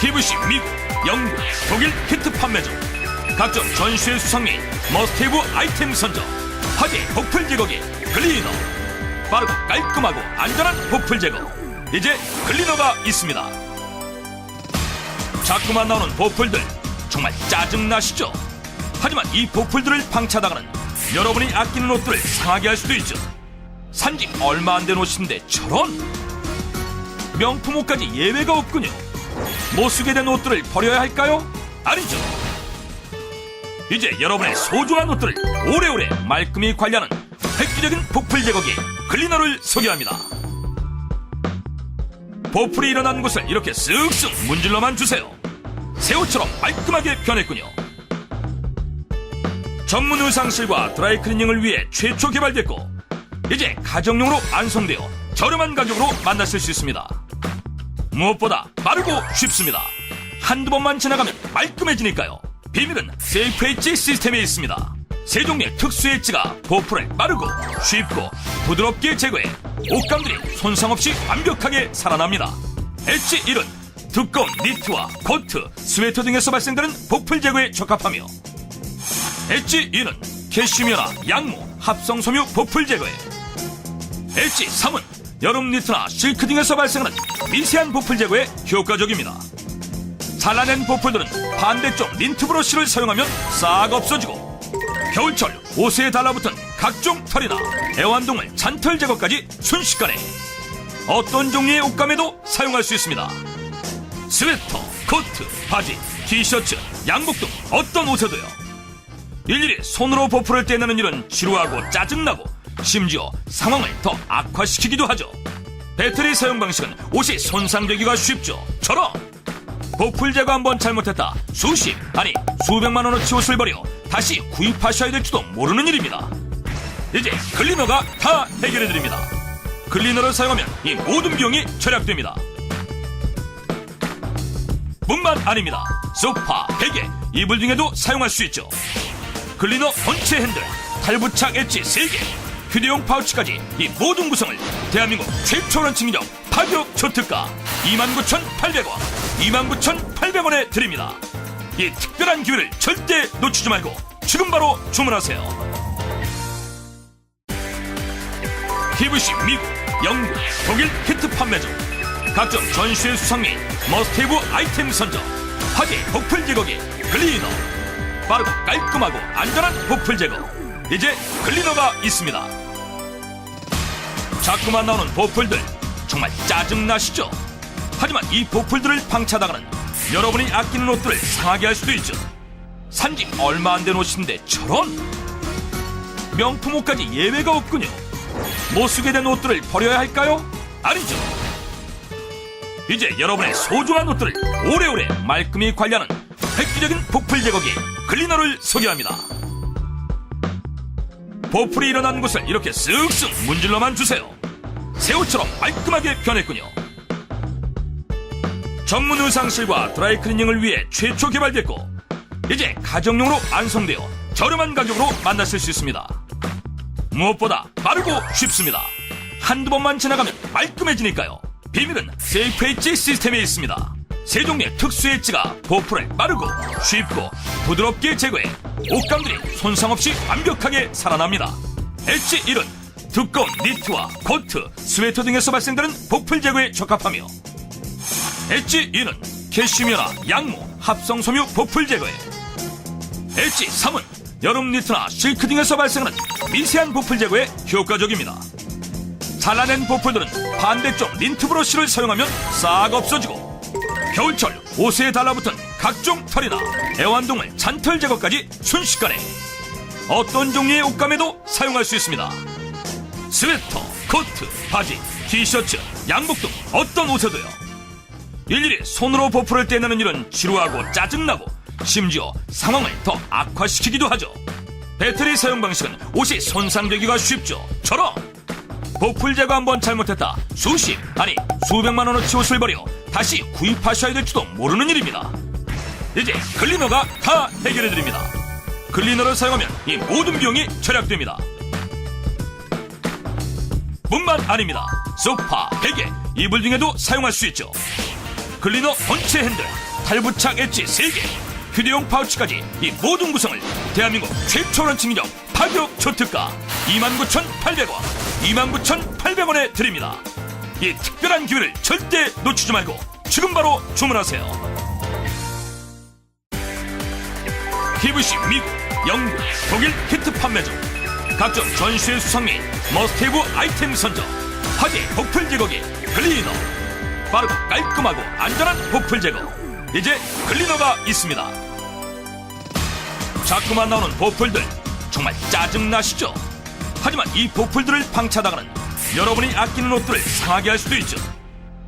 BBC 미국, 영국, 독일 히트 판매점 각종 전시회 수상인 머스테이브 아이템 선정 화제 보풀 제거기 클리너. 빠르고 깔끔하고 안전한 보풀 제거. 이제 클리너가 있습니다. 자꾸만 나오는 보풀들 정말 짜증나시죠? 하지만 이 보풀들을 방치하다가는 여러분이 아끼는 옷들을 상하게 할 수도 있죠. 산지 얼마 안 된 옷인데 저런 명품 옷까지 예외가 없군요 못 쓰게 된 옷들을 버려야 할까요? 아니죠. 이제 여러분의 소중한 옷들을 오래오래 말끔히 관리하는 획기적인 보풀 제거기 클리너를 소개합니다. 보풀이 일어난 곳을 이렇게 쓱쓱 문질러만 주세요. 새 옷처럼 깔끔하게 변했군요. 전문 의상실과 드라이클리닝을 위해 최초 개발됐고 이제 가정용으로 완성되어 저렴한 가격으로 만나실 수 있습니다 무엇보다 빠르고 쉽습니다. 한두 번만 지나가면 말끔해지니까요. 비밀은 세이프 엣지 시스템에 있습니다. 세 종류의 특수 엣지가 보풀을 빠르고 쉽고 부드럽게 제거해 옷감들이 손상 없이 완벽하게 살아납니다. 엣지 1은 두꺼운 니트와 코트, 스웨터 등에서 발생되는 보풀 제거에 적합하며 엣지 2는 캐시미어나 양모, 합성 섬유 보풀 제거에 엣지 3은 여름 니트나 실크 등에서 발생하는 미세한 보풀 제거에 효과적입니다. 잘라낸 보풀들은 반대쪽 린트 브러쉬를 사용하면 싹 없어지고 겨울철 옷에 달라붙은 각종 털이나 애완동물 잔털 제거까지 순식간에 어떤 종류의 옷감에도 사용할 수 있습니다. 스웨터, 코트, 바지, 티셔츠, 양복 등 어떤 옷에도요. 일일이 손으로 보풀을 떼내는 일은 지루하고 짜증나고 심지어 상황을 더 악화시키기도 하죠. 배터리 사용 방식은 옷이 손상되기가 쉽죠. 저런 보풀 제거 한번 잘못했다 수십 아니 수백만 원어치 옷을 버려 다시 구입하셔야 될지도 모르는 일입니다. 이제 클리너가 다 해결해 드립니다. 클리너를 사용하면 이 모든 비용이 절약됩니다. 뿐만 아닙니다. 소파, 베개, 이불 등에도 사용할 수 있죠. 클리너 본체 핸들, 탈부착 엣지 3개, 휴대용 파우치까지 이 모든 구성을 대한민국 최초 런칭력 파격 초특가 29,800원, 29,800원에 드립니다. 이 특별한 기회를 절대 놓치지 말고 지금 바로 주문하세요. BBC 미국, 영국, 독일 히트 판매점 각종 전시회 수상인 머스테이브 아이템 선정 화제 보풀 제거기 클리너 빠르고 깔끔하고 안전한 보풀 제거 이제 클리너가 있습니다 자꾸만 나오는 보풀들 정말 짜증나시죠? 하지만 이 보풀들을 방치하다가는 여러분이 아끼는 옷들을 상하게 할 수도 있죠 산지 얼마 안 된 옷인데 저런 명품 옷까지 예외가 없군요 못 쓰게 된 옷들을 버려야 할까요? 아니죠 이제 여러분의 소중한 옷들을 오래오래 말끔히 관리하는 획기적인 보풀 제거기 클리너를 소개합니다. 보풀이 일어난 곳을 이렇게 쓱쓱 문질러만 주세요. 새 옷처럼 깔끔하게 변했군요. 전문 의상실과 드라이클리닝을 위해 최초 개발됐고 이제 가정용으로 완성되어 저렴한 가격으로 만나실 수 있습니다. 무엇보다 빠르고 쉽습니다. 한두 번만 지나가면 말끔해지니까요. 비밀은 세이프 엣지 시스템에 있습니다. 세 종류의 특수 엣지가 보풀을 빠르고 쉽고 부드럽게 제거해 옷감들이 손상 없이 완벽하게 살아납니다. 엣지 1은 두꺼운 니트와 코트, 스웨터 등에서 발생되는 보풀 제거에 적합하며 엣지 2는 캐시미어나 양모, 합성 섬유 보풀 제거에 엣지 3은 여름 니트나 실크 등에서 발생하는 미세한 보풀 제거에 효과적입니다. 잘라낸 보풀들은 반대쪽 린트 브러쉬를 사용하면 싹 없어지고 겨울철 옷에 달라붙은 각종 털이나 애완동물 잔털 제거까지 순식간에 어떤 종류의 옷감에도 사용할 수 있습니다. 스웨터, 코트, 바지, 티셔츠, 양복 등 어떤 옷에도요. 일일이 손으로 보풀을 떼내는 일은 지루하고 짜증나고 심지어 상황을 더 악화시키기도 하죠. 배터리 사용 방식은 옷이 손상되기가 쉽죠. 저런 보풀 제거 한번 잘못했다 수십 아니 수백만 원어치 옷을 버려 다시 구입하셔야 될지도 모르는 일입니다. 이제 클리너가 다 해결해 드립니다. 클리너를 사용하면 이 모든 비용이 절약됩니다. 뿐만 아닙니다. 소파, 베개, 이불 등에도 사용할 수 있죠. 클리너 본체 핸들, 탈부착 엣지 3개, 휴대용 파우치까지 이 모든 구성을 대한민국 최초 런칭기념 파격 초특가 29,800원, 29,800원에 드립니다. 이 특별한 기회를 절대 놓치지 말고 지금 바로 주문하세요. TVC 미국, 영국, 독일 히트 판매 중 각종 전시회 수상 및 머스테이브 아이템 선정 화재 보풀 제거기 클리너 빠르고 깔끔하고 안전한 보풀 제거 이제 클리너가 있습니다 자꾸만 나오는 보풀들 정말 짜증나시죠? 하지만 이 보풀들을 방치하다가는 여러분이 아끼는 옷들을 상하게 할 수도 있죠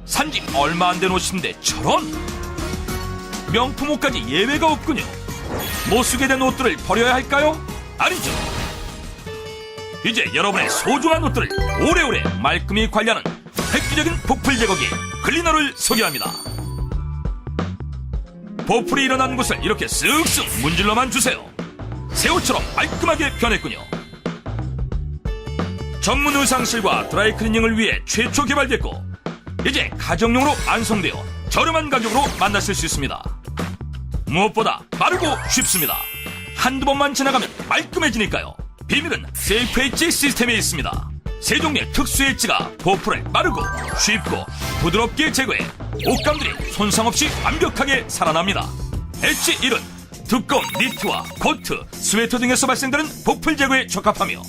산지 얼마 안 된 옷인데 저런 명품 옷까지 예외가 없군요 못 쓰게 된 옷들을 버려야 할까요? 아니죠. 이제 여러분의 소중한 옷들을 오래오래 말끔히 관리하는 획기적인 보풀 제거기 클리너를 소개합니다. 보풀이 일어난 곳을 이렇게 쓱쓱 문질러만 주세요. 새 옷처럼 깔끔하게 변했군요. 전문 의상실과 드라이클리닝을 위해 최초 개발됐고 이제 가정용으로 완성되어 저렴한 가격으로 만나실 수 있습니다. 무엇보다 빠르고 쉽습니다. 한두 번만 지나가면 말끔해지니까요. 비밀은 세이프 엣지 시스템에 있습니다. 세 종류의 특수 엣지가 보풀을 빠르고 쉽고 부드럽게 제거해 옷감들이 손상 없이 완벽하게 살아납니다. 엣지 1은 두꺼운 니트와 코트, 스웨터 등에서 발생되는 보풀 제거에 적합하며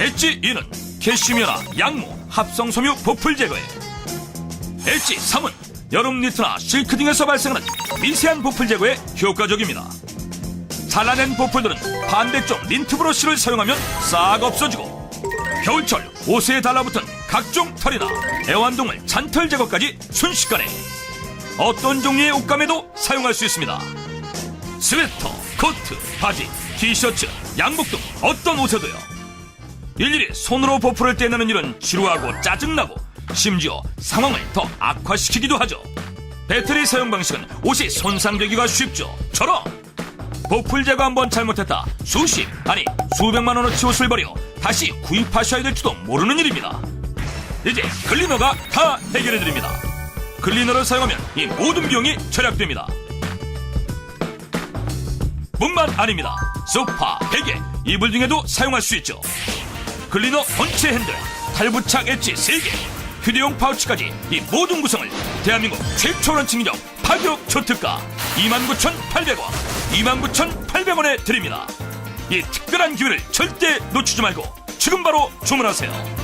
엣지 2는 캐시미어나 양모, 합성 섬유 보풀 제거에 엣지 3은 여름 니트나 실크 등에서 발생하는 미세한 보풀 제거에 효과적입니다. 잘라낸 보풀들은 반대쪽 린트 브러쉬를 사용하면 싹 없어지고 겨울철 옷에 달라붙은 각종 털이나 애완동물 잔털 제거까지 순식간에 어떤 종류의 옷감에도 사용할 수 있습니다. 스웨터, 코트, 바지, 티셔츠, 양복 등 어떤 옷에도요. 일일이 손으로 보풀을 떼내는 일은 지루하고 짜증나고 심지어 상황을 더 악화시키기도 하죠. 배터리 사용 방식은 옷이 손상되기가 쉽죠. 처럼 보풀 제거 한 번 잘못했다 수십 아니 수백만 원어치 옷을 버려 다시 구입하셔야 될지도 모르는 일입니다. 이제 클리너가 다 해결해 드립니다. 클리너를 사용하면 이 모든 비용이 절약됩니다. 뿐만 아닙니다. 소파, 베개, 이불 등에도 사용할 수 있죠. 클리너 본체 핸들, 탈부착 엣지 3개, 휴대용 파우치까지 이 모든 구성을 대한민국 최초 런칭기념 파격 초특가 29,800원, 29,800원에 드립니다. 이 특별한 기회를 절대 놓치지 말고 지금 바로 주문하세요.